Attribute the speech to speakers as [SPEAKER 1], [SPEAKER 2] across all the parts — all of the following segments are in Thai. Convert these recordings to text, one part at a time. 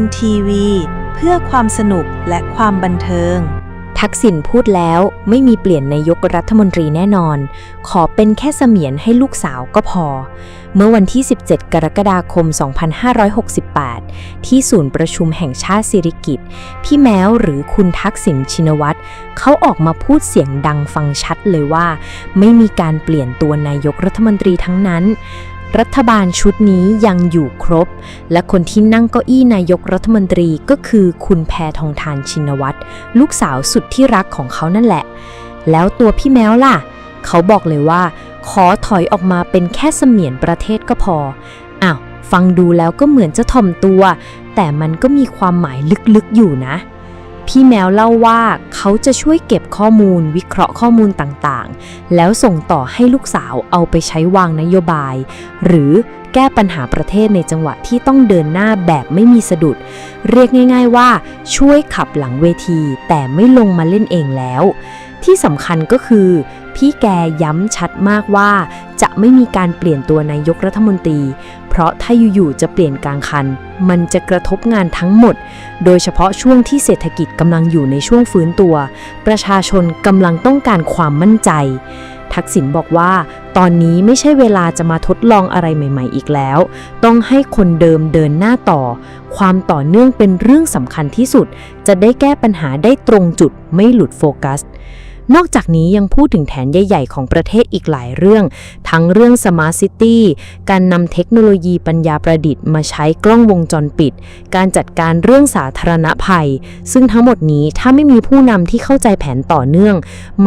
[SPEAKER 1] NTV เพื่อความสนุกและความบันเทิง
[SPEAKER 2] ทักษิณพูดแล้วไม่มีเปลี่ยนนายกรัฐมนตรีแน่นอน ขอเป็นแค่เสมียนให้ลูกสาวก็พอ เมื่อวันที่ 17 กรกฎาคม 2568 ที่ศูนย์ประชุมแห่งชาติสิริกิตพี่แมวหรือคุณทักษิณชินวัตรเขาออกมาพูดเสียงดังฟังชัดเลยว่า ไม่มีการเปลี่ยนตัวนายกรัฐมนตรีทั้งนั้น รัฐบาลชุดนี้ยังอยู่ครบ และคนที่นั่งเก้าอี้นายกรัฐมนตรีก็คือคุณแพทองทานชินวัตรลูกสาวสุดที่รักของเขานั่นแหละ แล้วตัวพี่แมวล่ะ เขาบอกเลยว่า ขอถอยออกมาเป็นแค่เสมียนประเทศก็พออ้าวฟังดูแล้วก็เหมือนจะถ่อมตัว แต่มันก็มีความหมายลึกๆอยู่นะ พี่แมวเล่าว่าเขาจะช่วยเก็บข้อมูล วิเคราะห์ข้อมูลต่างๆ แล้วส่งต่อให้ลูกสาวเอาไปใช้วางนโยบาย หรือแก้ปัญหาประเทศในจังหวะที่ต้องเดินหน้าแบบไม่มีสะดุด เรียกง่าย ๆ ว่าช่วยขับหลังเวที แต่ไม่ลงมาเล่นเองแล้ว ที่สำคัญก็คือ พี่แกย้ำชัดมากว่า จะไม่มีการเปลี่ยนตัวนายกรัฐมนตรี เพราะถ้าอยู่ๆจะเปลี่ยนกลางคัน มันจะกระทบงานทั้งหมด โดยเฉพาะช่วงที่เศรษฐกิจกำลังอยู่ในช่วงฟื้นตัว ประชาชนกำลังต้องการความมั่นใจ ทักษิณบอกว่า ตอนนี้ไม่ใช่เวลาจะมาทดลองอะไรใหม่ ๆ อีกแล้ว ต้องให้คนเดิมเดินหน้าต่อ ความต่อเนื่องเป็นเรื่องสำคัญที่สุด จะได้แก้ปัญหาได้ตรงจุดไม่หลุดโฟกัส นอกจากนี้ยังพูดถึงแผนใหญ่ ๆ ของประเทศอีกหลายเรื่อง ทั้งเรื่อง Smart City การนำเทคโนโลยีปัญญาประดิษฐ์มาใช้กล้องวงจรปิด การจัดการเรื่องสาธารณภัย ซึ่งทั้งหมดนี้ถ้าไม่มีผู้นำที่เข้าใจแผนต่อเนื่อง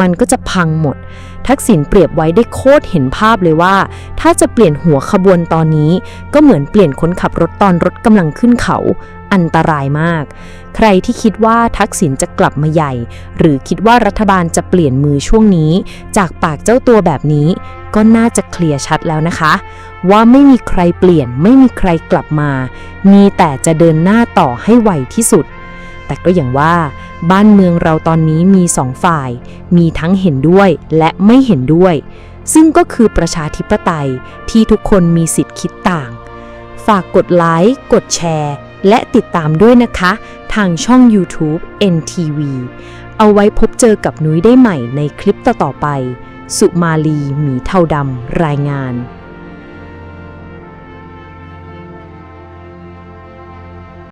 [SPEAKER 2] มันก็จะพังหมด ทักษิณเปรียบไว้ได้โคตรเห็นภาพเลยว่า ถ้าจะเปลี่ยนหัวขบวนตอนนี้ ก็เหมือนเปลี่ยนคนขับรถตอนรถกำลังขึ้นเขา อันตรายมาก ใครที่คิดว่าทักษิณจะกลับมาใหญ่ หรือคิดว่ารัฐบาลจะเปลี่ยนมือช่วงนี้ จากปากเจ้าตัวแบบนี้ ก็น่าจะเคลียร์ชัดแล้วนะคะ ว่าไม่มีใครเปลี่ยนไม่มีใครกลับมา มีแต่จะเดินหน้าต่อให้ไวที่สุด แต่ก็อย่างว่า บ้านเมืองเราตอนนี้มีสองฝ่าย มีทั้งเห็นด้วยและไม่เห็นด้วย ซึ่งก็คือประชาธิปไตยที่ทุกคนมีสิทธิ์คิดต่าง ฝากกดไลค์กดแชร์ และติดตามด้วยนะคะ ทางช่อง YouTube NTV เอาไว้พบเจอกับนุ้ยได้ใหม่ในคลิปต่อๆไป สุมาลีหมีเทาดำรายงาน